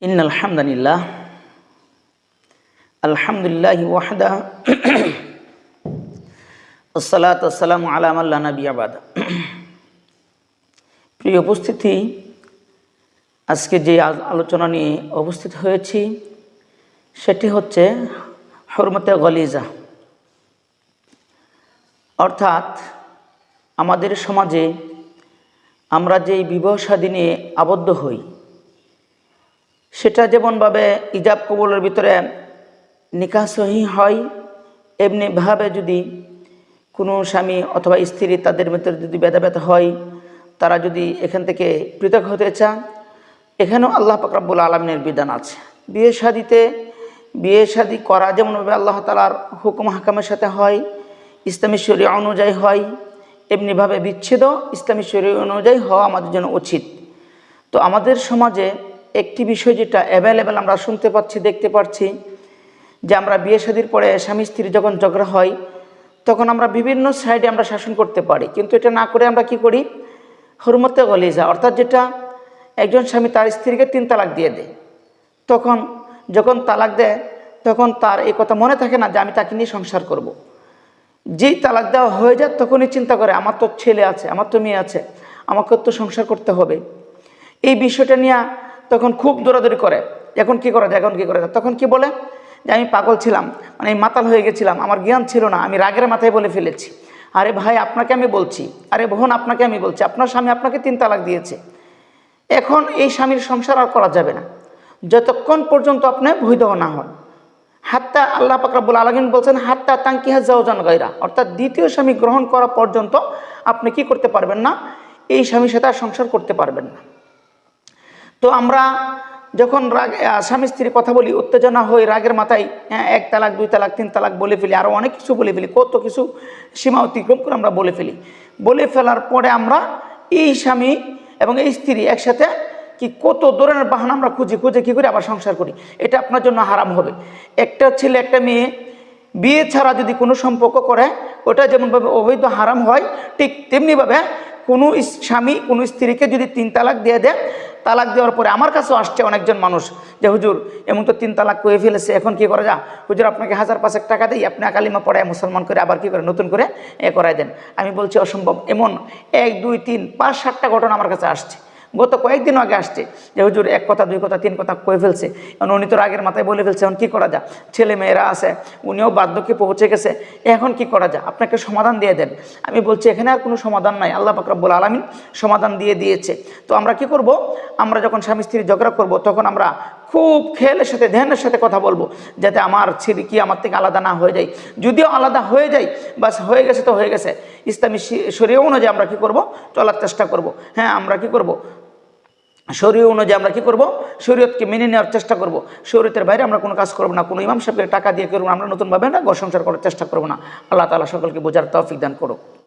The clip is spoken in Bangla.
إن الحمد لله الحمد لله وحده الصلاة والسلام على من لا نبي بعد প্রিয় উপস্থিতি আজকে যে আ- আলোচনা নিয়ে উপস্থিত হয়েছি সেটি হচ্ছে হরমতে গলিজা অর্থাৎ আমাদের সমাজে আমরা যেই বিবাহ স্বাধীনে আবদ্ধ হই সেটা যেমনভাবে ইজাব কবুলের ভিতরে নিকাহ সহি হয়, এমনিভাবে যদি কোনো স্বামী অথবা স্ত্রী তাদের ভিতরে যদি ব্যথা হয়, তারা যদি এখান থেকে পৃথক হতে চান, এখানেও আল্লাহ পাকরাবুল আলমিনের বিধান আছে। বিয়ে শাদিতে, বিয়ে শাদি করা যেমনভাবে আল্লাহ তালার হুকুম হাকামের সাথে হয়, ইসলামী শরী অনুযায়ী হয়, এমনিভাবে বিচ্ছেদ ইসলামী শরী অনুযায়ী হওয়া আমাদের জন্য উচিত। তো আমাদের সমাজে একটি বিষয় যেটা অ্যাভেলেবেল আমরা শুনতে পাচ্ছি, দেখতে পাচ্ছি, যে আমরা বিয়ে শাদির পরে স্বামী স্ত্রী যখন ঝগড়া হয়, তখন আমরা বিভিন্ন সাইডে আমরা শাসন করতে পারি। কিন্তু এটা না করে আমরা কি করি? হরমতে গলিজা। অর্থাৎ যেটা, একজন স্বামী তার স্ত্রীকে তিন তালাক দিয়ে দেয়। তখন যখন তালাক দেয়, তখন তার এই কথা মনে থাকে না যে আমি তাকে নিয়ে সংসার করব। যেই তালাক দেওয়া হয়ে যায়, তখনই চিন্তা করে, আমার তো ছেলে আছে, আমার তো মেয়ে আছে আমাকে তো সংসার করতে হবে। এই বিষয়টা নিয়ে তখন খুব দৌড়াদৌড়ি করে। এখন কি করা যায়? এখন কি করা যায়? তখন কি বলে? যে আমি পাগল ছিলাম মানে মাতাল হয়ে গেছিলাম, আমার জ্ঞান ছিল না, আমি রাগের মাথায় বলে ফেলেছি। আরে ভাই, আপনাকে আমি বলছি, আরে বোন, আপনাকে আমি বলছি, আপনার স্বামী আপনাকে তিন তালাক দিয়েছে। এখন এই স্বামীর সংসার আর করা যাবে না। যতক্ষণ পর্যন্ত আপনি বৈধ না হন। হাত্তা আল্লাহ পাকরাবুল আলমিন বলছেন, হাত্তা তাঙ্কিহা জাওজান গাইরা অর্থাৎ দ্বিতীয় স্বামী গ্রহণ করা পর্যন্ত আপনি কি করতে পারবেন না? এই স্বামীর সাথে আর সংসার করতে পারবেন না। তো আমরা যখন রাগ স্বামী স্ত্রীর কথা বলি উত্তেজনা হয়ে রাগের মাথায় হ্যাঁ, এক তালাক দুই তালাক তিন তালাক বলে ফেলি আরও অনেক কিছু বলে ফেলি কত কিছু সীমা অতিক্রম করে আমরা বলে ফেলি। বলে ফেলার পরে আমরা এই স্বামী এবং এই স্ত্রী একসাথে কি কত ধরনের বাহানা আমরা খুঁজি খুঁজে কী করে আবার সংসার করি এটা আপনার জন্য হারাম হবে। একটা ছেলে একটা মেয়ে বিয়ে ছাড়া যদি কোনো সম্পর্ক করে ওটা যেমনভাবে অবৈধ হারাম হয় ঠিক তেমনিভাবে কোনো স্বামী কোনো স্ত্রীকে যদি তিন তালাক দিয়ে দেয় তালাক দেওয়ার পরে আমার কাছেও আসছে অনেকজন মানুষ যে, হুজুর, এমন তো তিন তালাক করে ফেলেছে, এখন কি করা যা হুজুর, আপনাকে হাজার পাঁচেক টাকা দিই, আপনি আকালিমা পড়ায় মুসলমান করে আবার কি করে, নতুন করে এ করায় দেন? আমি বলছি, অসম্ভব, এমন এক, দুই, তিন, পাঁচ, সাতটা ঘটনা আমার কাছে আসছে। গত কয়েকদিন আগে আসছে যে হুজুর এক কথা, দুই কথা, তিন কথা কয়ে ফেলছে। এখন উনি তো রাগের মাথায় বলে ফেলছে, এখন কী করা যায়? ছেলে মেয়েরা আছে, উনিও বার্ধক্যে পৌঁছে গেছে, এখন কি করা যায়? আপনাকে সমাধান দিয়ে দেন। আমি বলছি, এখানে আর কোনো সমাধান নাই। আল্লাহ পাকরাবুল আলমিন সমাধান দিয়ে দিয়েছে। তো আমরা কি করব? আমরা যখন স্বামী স্ত্রী ঝগড়া করব, তখন আমরা খুব খেয়ালের সাথে, ধ্যানের সাথে কথা বলব, যাতে আমার ছেলে কি আমার থেকে আলাদা না হয়ে যায়। যদিও আলাদা হয়ে যায়, বাস হয়ে গেছে তো হয়ে গেছে। ইসলামী শরীয় অনুযায়ী আমরা কি করব? চলার চেষ্টা করব। হ্যাঁ আমরা কি করব? শরীয় অনুযায়ী আমরা কী করব? শরীয়তকে মেনে নেওয়ার চেষ্টা করব। শরীয়তের বাইরে আমরা কোনো কাজ করব না। কোনো ইমাম সাহেবকে টাকা দিয়ে করব আমরা নতুনভাবে না ঘর সংসার করার চেষ্টা করব না। আল্লাহ তালা সকলকে বোঝার তৌফিক দান করুক।